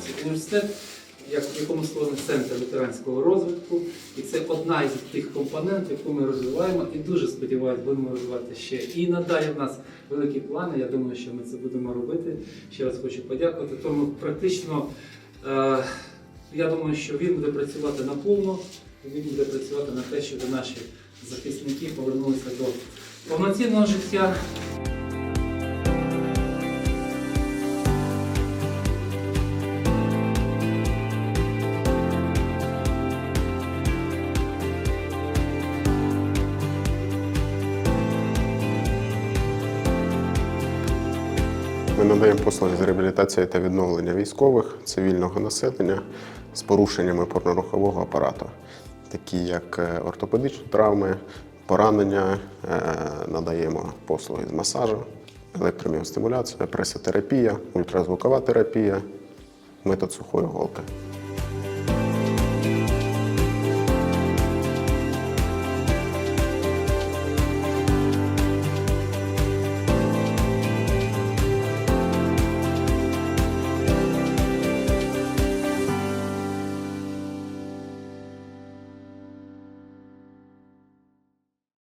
реабілітації. Університет, в якому створений центр ветеранського розвитку, і це одна із тих компонентів, яку ми розвиваємо, і дуже сподіваюся, будемо розвивати ще. І надалі в нас великі плани. Я думаю, що ми це будемо робити. Ще раз хочу подякувати. Тому практично е, я думаю, що він буде працювати наповно, він буде працювати на те, щоб наші захисники повернулися до повноцінного життя. Ми надаємо послуги з реабілітації та відновлення військових, цивільного населення з порушеннями опорно-рухового апарату, такі як е, ортопедичні травми, поранення, е, надаємо послуги з масажу, електроміостимуляція, пресотерапія, ультразвукова терапія, метод сухої голки.